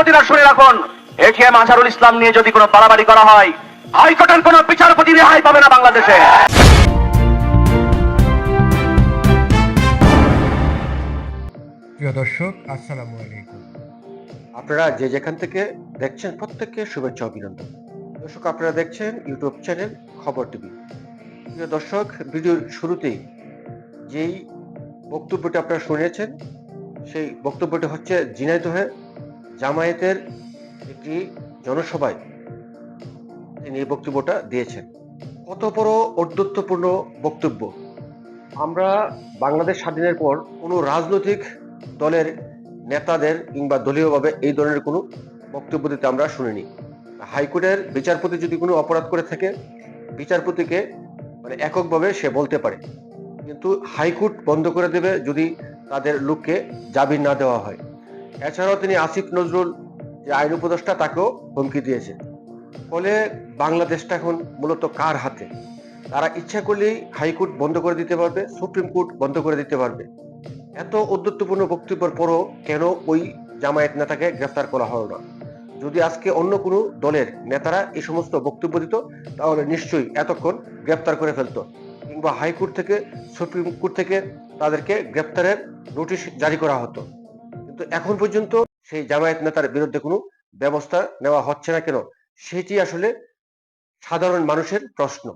বিচারপতিরা শুনে রাখুন। এটিএম আজহারুল ইসলাম নিয়ে যদি কোনো বাড়াবাড়ি করা হয় হাইকোর্টের কোনো বিচারপতি রেহাই পাবে না বাংলাদেশে। প্রিয় দর্শক আসসালামু আলাইকুম। আপনারা যে যেখান থেকে দেখছেন প্রত্যেককে শুভেচ্ছা অভিনন্দন। দর্শক আপনারা দেখছেন ইউটিউব চ্যানেল খবর টিভি। প্রিয় দর্শক ভিডিওর শুরুতেই যেই বক্তব্যটি আপনারা শুনেছেন সেই বক্তব্যটি হচ্ছে ঝিনাইদহে জামায়াতের একটি জনসভায় তিনি এই বক্তব্যটা দিয়েছেন। কত বড় ঔদ্ধত্যপূর্ণ বক্তব্য। আমরা বাংলাদেশ স্বাধীনের পর কোনো রাজনৈতিক দলের নেতাদের কিংবা দলীয়ভাবে এই ধরনের কোনো বক্তব্য দিতে আমরা শুনিনি। হাইকোর্টের বিচারপতি যদি কোনো অপরাধ করে থাকে, বিচারপতিকে মানে এককভাবে সে বলতে পারে। কিন্তু হাইকোর্ট বন্ধ করে দেবে যদি তাদের লোককে জামিন না দেওয়া হয়। এছাড়াও তিনি আসিফ নজরুল, যে আইন উপদেষ্টা, তাকেও হুমকি দিয়েছে। ফলে বাংলাদেশটা এখন মূলত কার হাতে? তারা ইচ্ছা করলেই হাইকোর্ট বন্ধ করে দিতে পারবে, সুপ্রিম কোর্ট বন্ধ করে দিতে পারবে। এত উদ্যত্তপূর্ণ বক্তব্যের পরও কেন ওই জামায়াত নেতাকে গ্রেফতার করা হলো না? যদি আজকে অন্য কোনো দলের নেতারা এই সমস্ত বক্তব্য দিত, তাহলে নিশ্চয়ই এতক্ষণ গ্রেফতার করে ফেলতো, কিংবা হাইকোর্ট থেকে, সুপ্রিম কোর্ট থেকে তাদেরকে গ্রেফতারের নোটিশ জারি করা হতো। কিন্তু এখন পর্যন্ত সেই জামায়াত নেতার বিরুদ্ধে কোনো ব্যবস্থা নেওয়া হচ্ছে না কেন? সেটি আসলে সাধারণ মানুষের প্রশ্ন।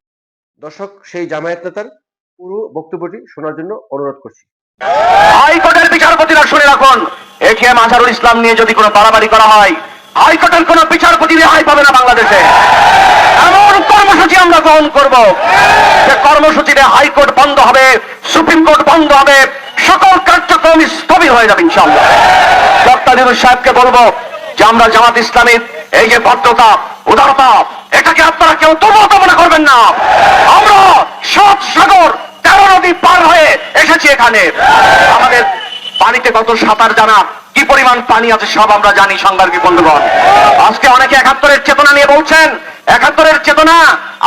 দর্শক, সেই জামায়াত নেতার পুরো বক্তব্যটি শোনার জন্য অনুরোধ করছি। হাইকোর্টের বিচারপতিরা শুনে রাখুন ইসলাম নিয়ে যদি কোনো বাড়াবাড়ি করা হয়, হাইকোর্টের কোনো বিচারপতি রেহাই পাবে না বাংলাদেশে। এমন কর্মসূচি আমরা গ্রহণ করব, যে কর্মসূচিতে হাইকোর্ট বন্ধ হবে, সুপ্রিম কোর্ট বন্ধ হবে, সকল কার্যক্রম স্থবির হয়ে যাবে ইনশাআল্লাহ। ডক্টর ইউনুস সাহেবকে বলব যে আমরা জামাত ইসলামের এই যে ভদ্রতা, উদারতা, এটাকে আপনারা কেউ দুর্বলতা মনে করবেন না। আমরা সাত সাগর তেরো নদী পার হয়ে এসেছি এখানে। আমাদের পানিতে কত সাঁতার জানা, কি পরিমাণ পানি আছে সব আমরা জানি সাংবাদিক বন্ধুগণ। আজকে অনেকে একাত্তরের চেতনা নিয়ে বলছেন, একাত্তরের চেতনা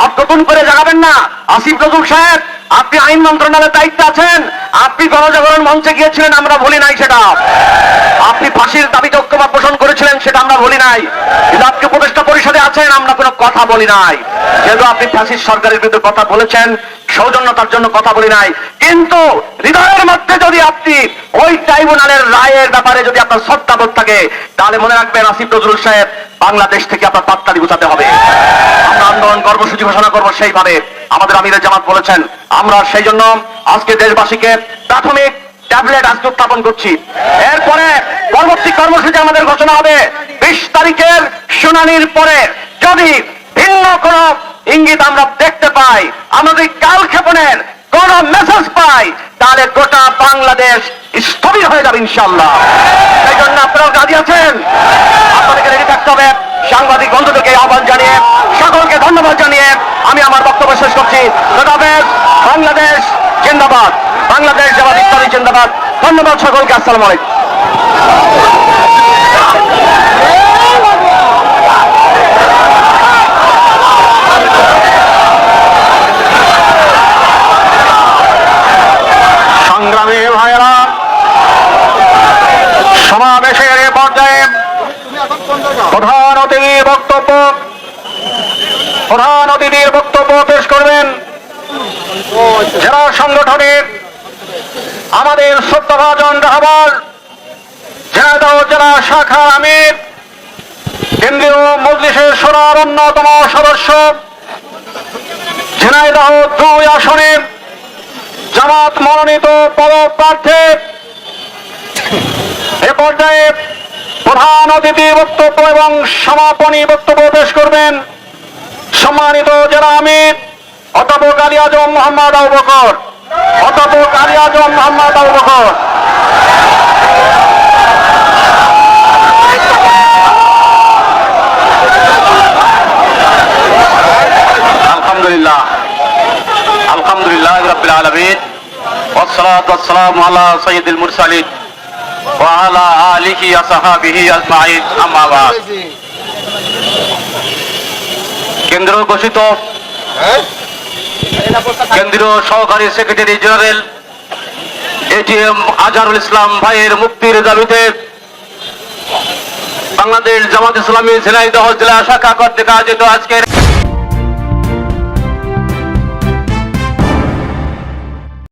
আর নতুন করে জাগাবেন না। আসিফ নজরুল সাহেব, আপনি আইন মন্ত্রণালয়ের দায়িত্বে আছেন, আপনি গণজাগরণ মঞ্চে গিয়েছিলেন, আমরা ভুলি নাই সেটা। ফাঁসির দাবিতে ঐক্যমত পোষণ করেছিলেন, সেটা আমরা বলি নাই। কিন্তু আপনি উপদেষ্টা পরিষদে আছেন, আমরা কোনো কথা বলি নাই। যেহেতু আপনি ফাঁসির সরকারের বিরুদ্ধে কথা বলেছেন, সৌজন্যতার জন্য কথা বলি নাই। কিন্তু হৃদয়ের মধ্যে যদি আপনি ওই ট্রাইব্যুনালের রায়ের ব্যাপারে যদি আপনার শ্রদ্ধাবোধ থাকে, তাহলে মনে রাখবেন আসিফ নজরুল সাহেব বাংলাদেশ থেকে আপনার পাত্তালি গুছাতে হবে। আমরা আন্দোলন কর্মসূচি ঘোষণা করব সেইভাবে। আমাদের আমিরের জামাত বলেছেন, আমরা সেই জন্য আজকে দেশবাসীকে প্রাথমিক ট্যাবলেট আজকে উত্থাপন করছি। এরপরে পরবর্তী কর্মসূচি আমাদের ঘোষণা হবে। বিশ তারিখের শুনানির পরে যদি ভিন্ন কোন ইঙ্গিত আমরা দেখতে পাই আমাদের কাল ক্ষেপণের কোন মেসেজ পাই, তাহলে গোটা বাংলাদেশ স্থবির হয়ে যাবে ইনশাল্লাহ সেই জন্য আপনারা রাজি আছেন? আপনাদেরকে রেডি থাকতে হবে। সাংবাদিক বন্ধুদেরকে আহ্বান জানিয়ে, সকলকে ধন্যবাদ জানিয়ে আমি আমার বক্তব্য শেষ করছি। বাংলাদেশ জিন্দাবাদ। জিন্দাবাদ। ধন্যবাদ সকলকে আসসালামু আলাইকুম। প্রধান অতিথির বক্তব্য পেশ করবেন জেলা সংগঠনের আমাদের সত্যভাজন রাহবার ঝিনাইদহ জেলা শাখা আমির, কেন্দ্রীয় মজলিসের সোনার অন্যতম সদস্য, ঝিনাইদহ দুই আসনের জামাত মনোনীত পদপ্রার্থী। এ পর্যায়ে প্রধান অতিথি বক্তব্য এবং সমাপনী বক্তব্য পেশ করবেন সম্মানিত জেলা আমির, অধ্যাপক আলী আজম মোহাম্মদ আবু বকর। অধ্যাপক আলী আজম মোহাম্মদ আবু বকর আলহামদুলিল্লাহ আলহামদুলিল্লাহ রাব্বিল আলামিন والصلاة والسلام على سيد المرسلين وعلى آله وصحبه أجمعين أما بعد কেন্দ্র ঘোষিত কেন্দ্রীয় সহকারী secretary general ATM Azharul Islam ভাইয়ের মুক্তির দাবিতে বাংলাদেশ জামাত ইসলামী ঝিনাইদহ জেলা শাখা কর্তৃক আয়োজিত আজকের